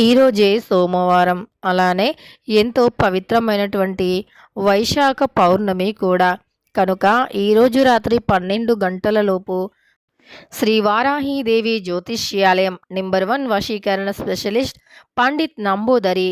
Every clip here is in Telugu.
ఈరోజే సోమవారం. అలానే ఎంతో పవిత్రమైనటువంటి వైశాఖ పౌర్ణమి కూడా. కనుక ఈరోజు రాత్రి పన్నెండు గంటలలోపు శ్రీ వారాహీదేవి జ్యోతిష్యాలయం నెంబర్ వన్ వశీకరణ స్పెషలిస్ట్ పండిత్ నంబూదరి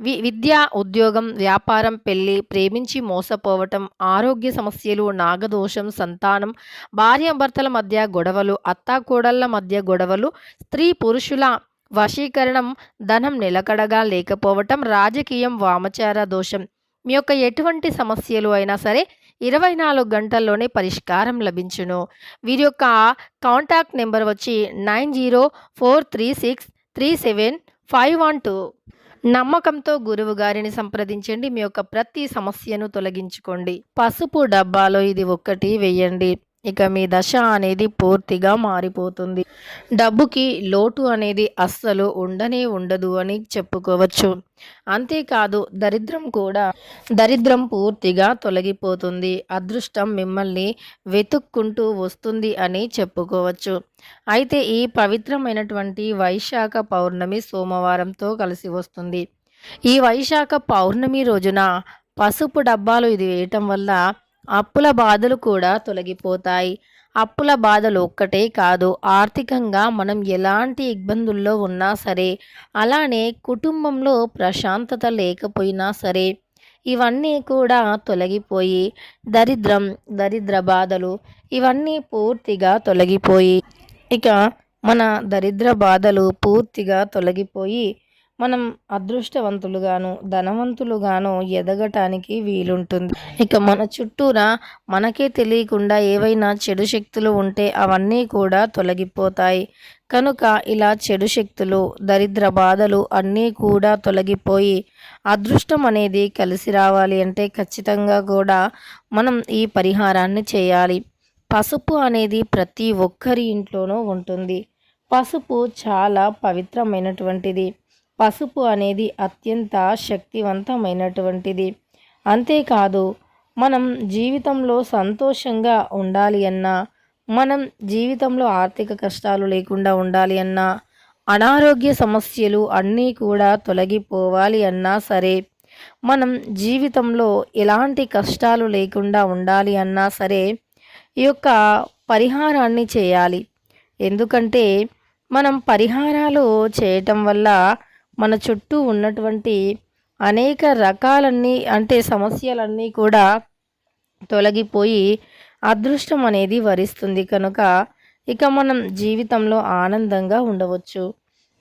వి విద్య ఉద్యోగం వ్యాపారం పెళ్ళి ప్రేమించి మోసపోవటం ఆరోగ్య సమస్యలు నాగదోషం సంతానం భార్యాభర్తల మధ్య గొడవలు అత్తాకోడళ్ళ మధ్య గొడవలు స్త్రీ పురుషుల వశీకరణం ధనం నిలకడగా లేకపోవటం రాజకీయం వామచార దోషం. మీ యొక్క ఎటువంటి సమస్యలు అయినా సరే ఇరవై నాలుగు గంటల్లోనే పరిష్కారం లభించును. వీరి యొక్క కాంటాక్ట్ నెంబర్ వచ్చి nine zero four three six three seven five one two. నమ్మకంతో గురువు గారిని సంప్రదించండి. మీ యొక్క ప్రతి సమస్యను తొలగించుకోండి. పసుపు డబ్బాలో ఇది ఒక్కటి వేయండి. ఇక మీ దశ అనేది పూర్తిగా మారిపోతుంది. డబ్బుకి లోటు అనేది అస్సలు ఉండనే ఉండదు అని చెప్పుకోవచ్చు. అంతేకాదు దరిద్రం కూడా దరిద్రం పూర్తిగా తొలగిపోతుంది. అదృష్టం మిమ్మల్ని వెతుక్కుంటూ వస్తుంది అని చెప్పుకోవచ్చు. అయితే ఈ పవిత్రమైనటువంటి వైశాఖ పౌర్ణమి సోమవారంతో కలిసి వస్తుంది. ఈ వైశాఖ పౌర్ణమి రోజున పసుపు డబ్బాలు ఇది వేయటం వల్ల అప్పుల బాధలు కూడా తొలగిపోతాయి. అప్పుల బాధలు ఒక్కటే కాదు ఆర్థికంగా మనం ఎలాంటి ఇబ్బందుల్లో ఉన్నా సరే అలానే కుటుంబంలో ప్రశాంతత లేకపోయినా సరే ఇవన్నీ కూడా తొలగిపోయి దరిద్రం దరిద్ర బాధలు ఇవన్నీ పూర్తిగా తొలగిపోయి ఇక మన దరిద్ర బాధలు పూర్తిగా తొలగిపోయి మనం అదృష్టవంతులుగాను ధనవంతులుగాను ఎదగటానికి వీలుంటుంది. ఇక మన చుట్టూరా మనకే తెలియకుండా ఏవైనా చెడు శక్తులు ఉంటే అవన్నీ కూడా తొలగిపోతాయి. కనుక ఇలా చెడు శక్తులు దరిద్ర బాధలు అన్నీ కూడా తొలగిపోయి అదృష్టం అనేది కలిసి రావాలి అంటే ఖచ్చితంగా కూడా మనం ఈ పరిహారాన్ని చేయాలి. పసుపు అనేది ప్రతి ఒక్కరి ఇంట్లోనూ ఉంటుంది. పసుపు చాలా పవిత్రమైనటువంటిది. పసుపు అనేది అత్యంత శక్తివంతమైనటువంటిది. అంతేకాదు మనం జీవితంలో సంతోషంగా ఉండాలి అన్నా మనం జీవితంలో ఆర్థిక కష్టాలు లేకుండా ఉండాలి అన్నా అనారోగ్య సమస్యలు అన్నీ కూడా తొలగిపోవాలి అన్నా సరే మనం జీవితంలో ఎలాంటి కష్టాలు లేకుండా ఉండాలి అన్నా సరే ఈ యొక్క పరిహారాన్ని చేయాలి. ఎందుకంటే మనం పరిహారాలు చేయటం వల్ల మన చుట్టూ ఉన్నటువంటి అనేక రకాలన్నీ అంటే సమస్యలన్నీ కూడా తొలగిపోయి అదృష్టం అనేది వరిస్తుంది. కనుక ఇక మనం జీవితంలో ఆనందంగా ఉండవచ్చు.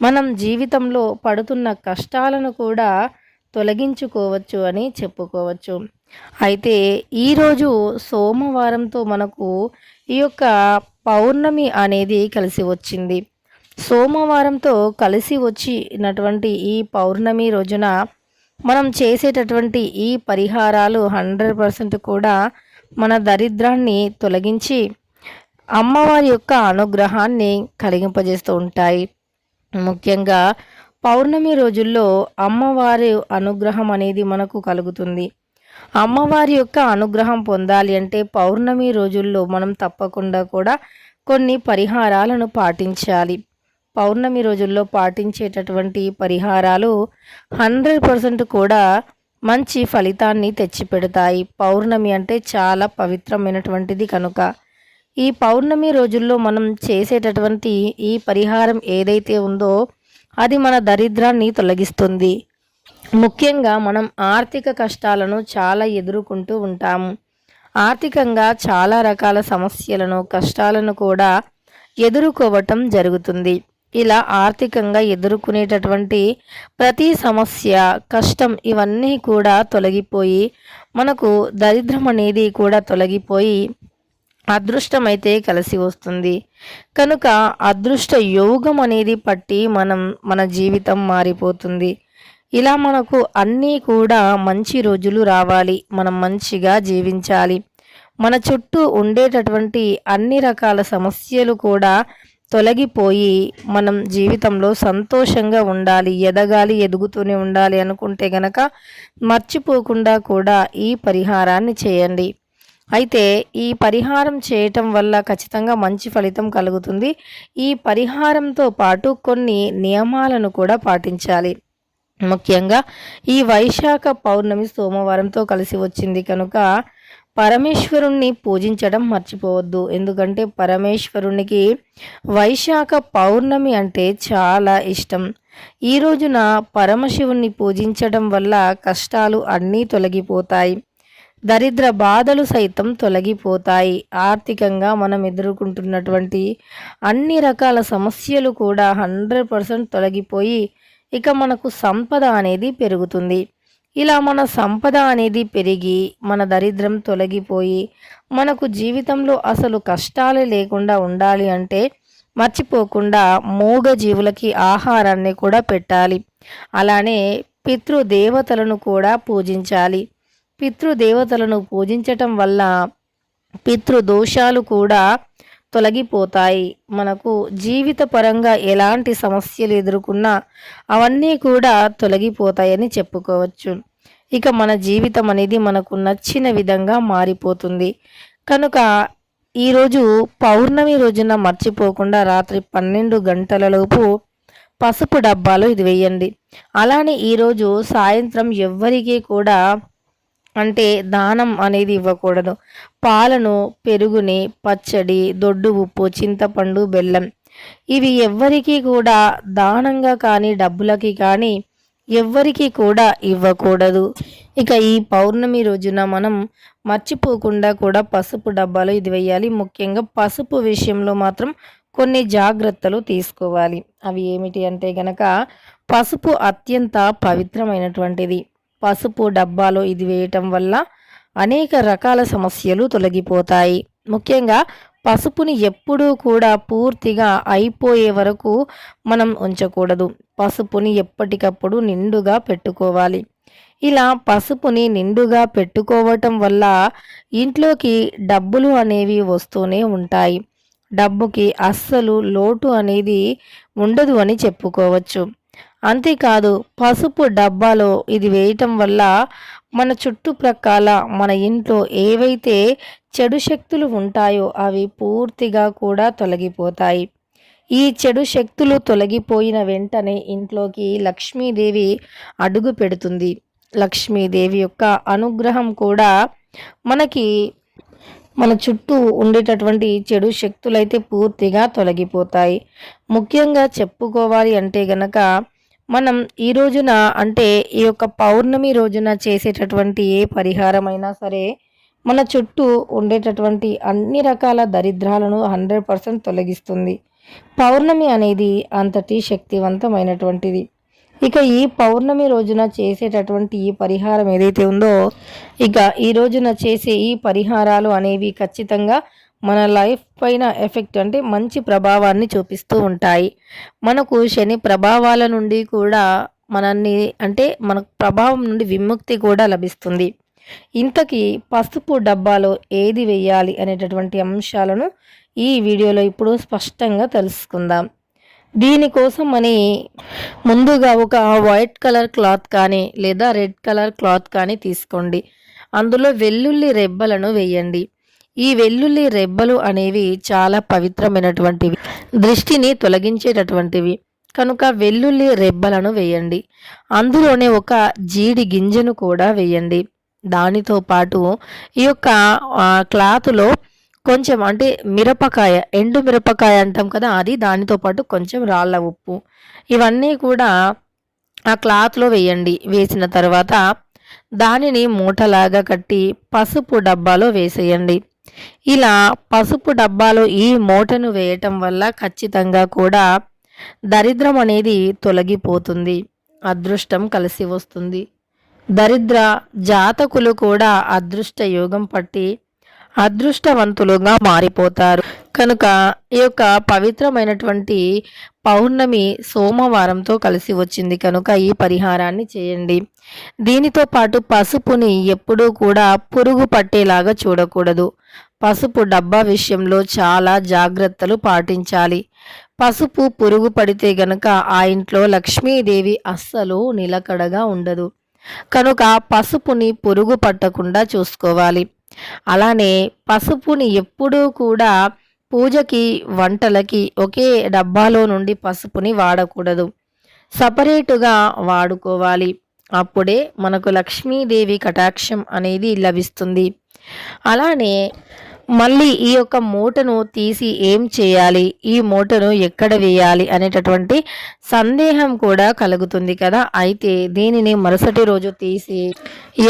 మనం జీవితంలో పడుతున్న కష్టాలను కూడా తొలగించుకోవచ్చు అని చెప్పుకోవచ్చు. అయితే ఈరోజు సోమవారంతో మనకు ఈ యొక్క పౌర్ణమి అనేది కలిసి వచ్చింది. సోమవారంతో కలిసి వచ్చినటువంటి ఈ పౌర్ణమి రోజున మనం చేసేటటువంటి ఈ పరిహారాలు హండ్రెడ్ పర్సెంట్ కూడా మన దరిద్రాన్ని తొలగించి అమ్మవారి యొక్క అనుగ్రహాన్ని కలిగింపజేస్తూ ఉంటాయి. ముఖ్యంగా పౌర్ణమి రోజుల్లో అమ్మవారి అనుగ్రహం అనేది మనకు కలుగుతుంది. అమ్మవారి యొక్క అనుగ్రహం పొందాలి అంటే పౌర్ణమి రోజుల్లో మనం తప్పకుండా కూడా కొన్ని పరిహారాలను పాటించాలి. పౌర్ణమి రోజుల్లో పాటించేటటువంటి పరిహారాలు హండ్రెడ్ పర్సెంట్ కూడా మంచి ఫలితాన్ని తెచ్చిపెడతాయి. పౌర్ణమి అంటే చాలా పవిత్రమైనటువంటిది కనుక. ఈ పౌర్ణమి రోజుల్లో మనం చేసేటటువంటి ఈ పరిహారం ఏదైతే ఉందో అది మన దరిద్రాన్ని తొలగిస్తుంది. ముఖ్యంగా మనం ఆర్థిక కష్టాలను చాలా ఎదుర్కొంటూ ఉంటాము. ఆర్థికంగా చాలా రకాల సమస్యలను కష్టాలను కూడా ఎదుర్కోవటం జరుగుతుంది. ఇలా ఆర్థికంగా ఎదుర్కొనేటటువంటి ప్రతి సమస్య కష్టం ఇవన్నీ కూడా తొలగిపోయి మనకు దరిద్రం అనేది కూడా తొలగిపోయి అదృష్టం అయితే కలిసి వస్తుంది. కనుక అదృష్ట యోగం అనేది పట్టి మనం మన జీవితం మారిపోతుంది. ఇలా మనకు అన్నీ కూడా మంచి రోజులు రావాలి. మనం మంచిగా జీవించాలి. మన చుట్టూ ఉండేటటువంటి అన్ని రకాల సమస్యలు కూడా తొలగిపోయి మనం జీవితంలో సంతోషంగా ఉండాలి ఎదగాలి ఎదుగుతూనే ఉండాలి అనుకుంటే గనక మర్చిపోకుండా కూడా ఈ పరిహారాన్ని చేయండి. అయితే ఈ పరిహారం చేయటం వల్ల ఖచ్చితంగా మంచి ఫలితం కలుగుతుంది. ఈ పరిహారంతో పాటు కొన్ని నియమాలను కూడా పాటించాలి. ముఖ్యంగా ఈ వైశాఖ పౌర్ణమి సోమవారంతో కలిసి వచ్చింది కనుక పరమేశ్వరుణ్ణి పూజించడం మర్చిపోవద్దు. ఎందుకంటే పరమేశ్వరునికి వైశాఖ పౌర్ణమి అంటే చాలా ఇష్టం. ఈ రోజున పరమశివుణ్ణి పూజించడం వల్ల కష్టాలు అన్నీ తొలగిపోతాయి. దరిద్ర బాధలు సైతం తొలగిపోతాయి. ఆర్థికంగా మనం ఎదుర్కొంటున్నటువంటి అన్ని రకాల సమస్యలు కూడా హండ్రెడ్ పర్సెంట్ తొలగిపోయి ఇక మనకు సంపద అనేది పెరుగుతుంది. ఇలా మన సంపద అనేది పెరిగి మన దరిద్రం తొలగిపోయి మనకు జీవితంలో అసలు కష్టాలు లేకుండా ఉండాలి అంటే మర్చిపోకుండా మూగ జీవులకి ఆహారాన్ని కూడా పెట్టాలి. అలానే పితృదేవతలను కూడా పూజించాలి. పితృదేవతలను పూజించటం వల్ల పితృదోషాలు కూడా తొలగిపోతాయి. మనకు జీవిత పరంగా ఎలాంటి సమస్యలు ఎదుర్కొన్నా అవన్నీ కూడా తొలగిపోతాయని చెప్పుకోవచ్చు. ఇక మన జీవితం అనేది మనకు నచ్చిన విధంగా మారిపోతుంది. కనుక ఈరోజు పౌర్ణమి రోజున మర్చిపోకుండా రాత్రి పన్నెండు గంటలలోపు పసుపు డబ్బాలో ఇది వేయండి. అలానే ఈరోజు సాయంత్రం ఎవ్వరికీ కూడా అంటే దానం అనేది ఇవ్వకూడదు. పాలను పెరుగుని పచ్చడి దొడ్డు ఉప్పు చింతపండు బెల్లం. ఇవి ఎవ్వరికీ కూడా దానంగా కానీ డబ్బులకి కానీ ఎవ్వరికీ కూడా ఇవ్వకూడదు. ఇక ఈ పౌర్ణమి రోజున మనం మర్చిపోకుండా కూడా పసుపు డబ్బాలు ఇది వేయాలి. ముఖ్యంగా పసుపు విషయంలో మాత్రం కొన్ని జాగ్రత్తలు తీసుకోవాలి. అవి ఏమిటి అంటే గనక పసుపు అత్యంత పవిత్రమైనటువంటిది. పసుపు డబ్బాలో ఇది వేయటం వల్ల అనేక రకాల సమస్యలు తొలగిపోతాయి. ముఖ్యంగా పసుపుని ఎప్పుడూ కూడా పూర్తిగా అయిపోయే వరకు మనం ఉంచకూడదు. పసుపుని ఎప్పటికప్పుడు నిండుగా పెట్టుకోవాలి. ఇలా పసుపుని నిండుగా పెట్టుకోవటం వల్ల ఇంట్లోకి డబ్బులు అనేవి వస్తూనే ఉంటాయి. డబ్బుకి అస్సలు లోటు అనేది ఉండదు అని చెప్పుకోవచ్చు. అంతేకాదు పసుపు డబ్బాలో ఇది వేయటం వల్ల మన చుట్టుప్రక్కల మన ఇంట్లో ఏవైతే చెడు శక్తులు ఉంటాయో అవి పూర్తిగా కూడా తొలగిపోతాయి. ఈ చెడు శక్తులు తొలగిపోయిన వెంటనే ఇంట్లోకి లక్ష్మీదేవి అడుగు పెడుతుంది. లక్ష్మీదేవి యొక్క అనుగ్రహం కూడా మనకి మన చుట్టూ ఉండేటటువంటి చెడు శక్తులైతే పూర్తిగా తొలగిపోతాయి. ముఖ్యంగా చెప్పుకోవాలి అంటే గనక మనం ఈ రోజున అంటే ఈ యొక్క పౌర్ణమి రోజున చేసేటటువంటి ఏ పరిహారమైనా సరే మన చుట్టూ ఉండేటటువంటి అన్ని రకాల దరిద్రాలను హండ్రెడ్ పర్సెంట్ తొలగిస్తుంది. పౌర్ణమి అనేది అంతటి శక్తివంతమైనటువంటిది. ఇక ఈ పౌర్ణమి రోజున చేసేటటువంటి ఈ పరిహారం ఏదైతే ఉందో ఇక ఈ రోజున చేసే ఈ పరిహారాలు అనేవి ఖచ్చితంగా మన లైఫ్ పైన ఎఫెక్ట్ అంటే మంచి ప్రభావాన్ని చూపిస్తూ ఉంటాయి. మనకు శని ప్రభావాల నుండి కూడా మనల్ని అంటే మన ప్రభావం నుండి విముక్తి కూడా లభిస్తుంది. ఇంతకీ పసుపు డబ్బాలో ఏది వేయాలి అనేటటువంటి అంశాలను ఈ వీడియోలో ఇప్పుడు స్పష్టంగా తెలుసుకుందాం. దీనికోసం అని ముందుగా ఒక వైట్ కలర్ క్లాత్ కానీ లేదా రెడ్ కలర్ క్లాత్ కానీ తీసుకోండి. అందులో వెల్లుల్లి రెబ్బలను వేయండి. ఈ వెల్లుల్లి రెబ్బలు అనేవి చాలా పవిత్రమైనటువంటివి. దృష్టిని తొలగించేటటువంటివి. కనుక వెల్లుల్లి రెబ్బలను వేయండి. అందులోనే ఒక జీడి గింజను కూడా వేయండి. దానితో పాటు ఈ యొక్క క్లాత్లో కొంచెం అంటే మిరపకాయ ఎండు మిరపకాయ అంటాం కదా అది దానితో పాటు కొంచెం రాళ్ళ ఉప్పు. ఇవన్నీ కూడా ఆ క్లాత్లో వేయండి. వేసిన తర్వాత దానిని మూటలాగా కట్టి పసుపు డబ్బాలో వేసేయండి. ఇలా పసుపు డబ్బాలో ఈ మూటను వేయటం వల్ల ఖచ్చితంగా కూడా దరిద్రం అనేది తొలగిపోతుంది అదృష్టం కలిసి వస్తుంది. దరిద్ర జాతకులు కూడా అదృష్ట యోగం పట్టి అదృష్టవంతులుగా మారిపోతారు. కనుక ఈ యొక్క పవిత్రమైనటువంటి పౌర్ణమి సోమవారంతో కలిసి వచ్చింది. కనుక ఈ పరిహారాన్ని చేయండి. దీనితో పాటు పసుపుని ఎప్పుడూ కూడా పురుగు పట్టేలాగా చూడకూడదు. పసుపు డబ్బా విషయంలో చాలా జాగ్రత్తలు పాటించాలి. పసుపు పురుగు పడితే గనక ఆ ఇంట్లో లక్ష్మీదేవి అస్సలు నిలకడగా ఉండదు. కనుక పసుపుని పురుగు పట్టకుండా చూసుకోవాలి. అలానే పసుపుని ఎప్పుడూ కూడా పూజకి వంటలకి ఒకే డబ్బాలో నుండి పసుపుని వాడకూడదు. సపరేటుగా వాడుకోవాలి. అప్పుడే మనకు లక్ష్మీదేవి కటాక్షం అనేది లభిస్తుంది. అలానే మళ్ళీ ఈ యొక్క మూటను తీసి ఏం చేయాలి? ఈ మూటను ఎక్కడ వేయాలి? అనేటటువంటి సందేహం కూడా కలుగుతుంది కదా? అయితే దీనిని మరుసటి రోజు తీసి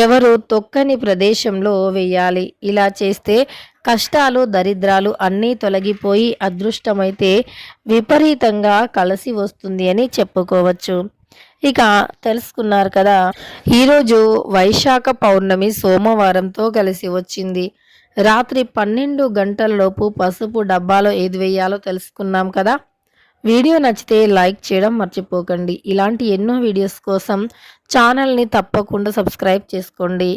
ఎవరు తొక్కని ప్రదేశంలో వేయాలి? ఇలా చేస్తే కష్టాలు దరిద్రాలు అన్నీ తొలగిపోయి అదృష్టమైతే విపరీతంగా కలిసి వస్తుంది అని చెప్పుకోవచ్చు. ఇక తెలుసుకున్నారు కదా ఈరోజు వైశాఖ పౌర్ణమి సోమవారంతో కలిసి వచ్చింది. రాత్రి పన్నెండు గంటలలోపు పసుపు డబ్బాలో ఏది వేయాలో తెలుసుకున్నాం కదా? వీడియో నచ్చితే లైక్ చేయడం మర్చిపోకండి. ఇలాంటి ఎన్నో వీడియోస్ కోసం ఛానల్ని తప్పకుండా సబ్స్క్రైబ్ చేసుకోండి.